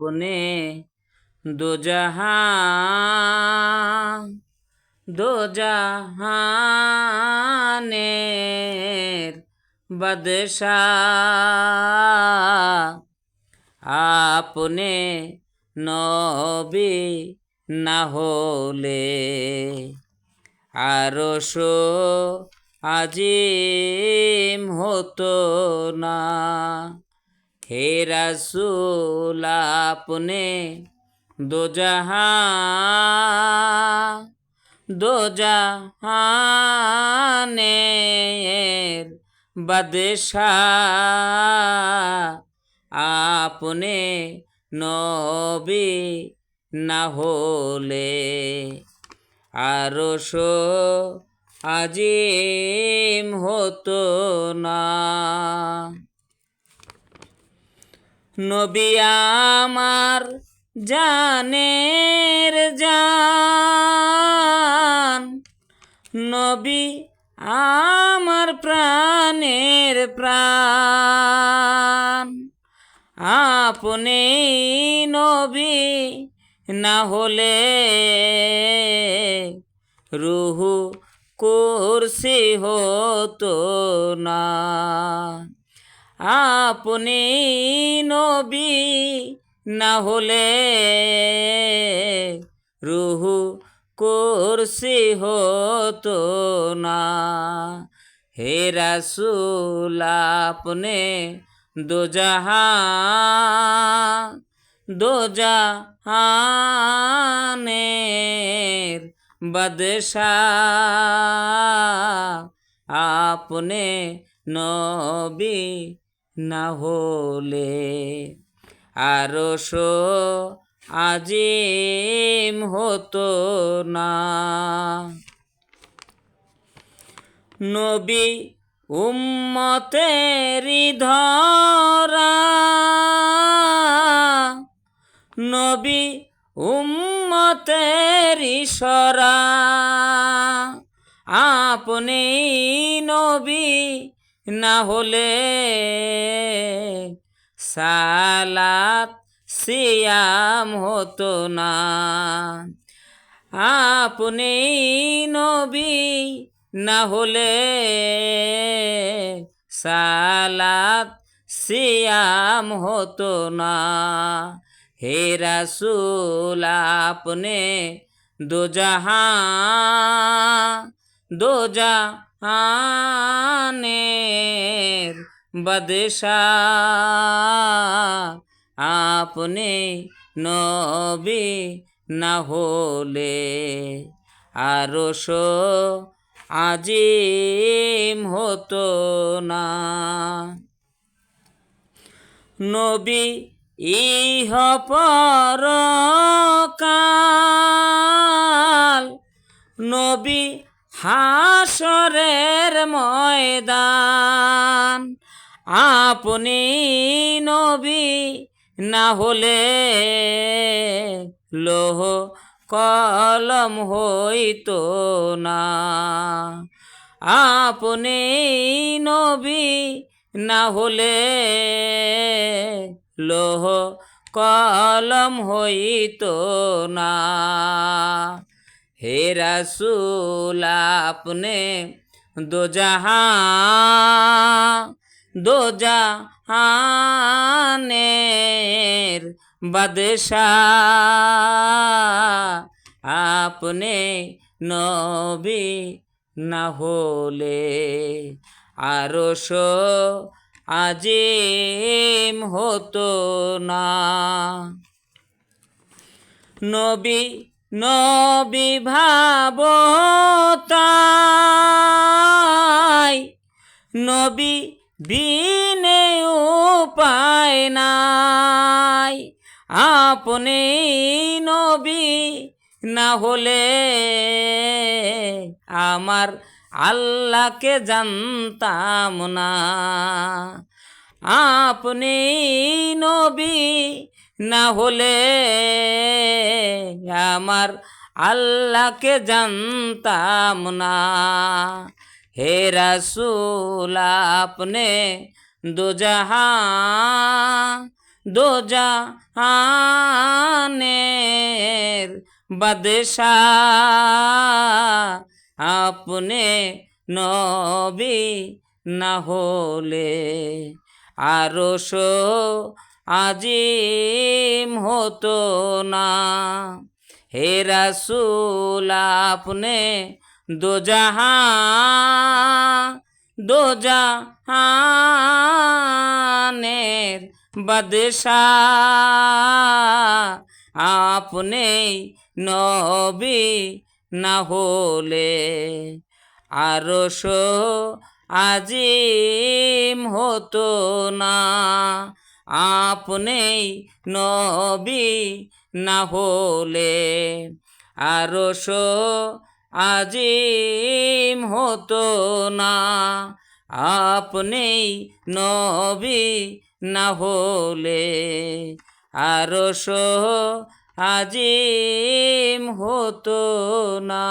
আপনে দো জাহান দো জাহানের বাদশাহ আপনে নবী না হলে আরশ আজিম হতো না। হে রাসূল আপনে দো জাহান দো আপনে নবী না হলে আরশ আজিম হতো না। নবী আমার জানের জান। নবী আমার প্রাণের প্রাণ। আপনি নবী না হলে রুহু কুরসি হতো না। আপনি নবী না হলে রুহু কুরসি হতো না। হে রাসূল, আপনে দো জাহান দো জাহানের বাদশাহ আপনে নবী না হলে আরশ আজিম হতো না। নবী উম্মতেরি ধরা নবী উম্মতেরি সরা। আপনি নবী না হলে সালাত সিয়াম হতো না। আপনি নবী না হলে সালাত সিয়াম হতো না। হে রাসূল, আপনে দো জাহান বাদশাহ আপনি নবী না হলে আরশ আজিম হতো না নবী ইহ পরকাল নবী হাসরের ময়দান আপনি নবী না হলে লোহ কলম হইতো না। আপনি নবী না হলে লোহ কলম হইতো না। হে রাসূল, আপনে দো জাহান দো জাহানের বাদশাহ আপনে নবী না হলে আরশ আজিম হতো না। নবী নবী ভাবতাই নবী বিনে উপায় নাই। আপনি নবী না হলে আমার আল্লাহকে জানতাম না। আপনি নবী না হলে আমার আল্লাহকে জানতাম না। হে রাসূল, আপনে দো দোজাহানের বাদশাহ। আপনি নবী না হলে আরশ আজিম হতো না। হে রাসূল, আপনি দোজাহান দোজাহানের বাদশাহ আপনি নবী না হলে আরশ আজিম হতো না। আপনি নবী না হলে আরশ আজিম হতো না। আপনি নবী না হলে আর আজিম হতো না।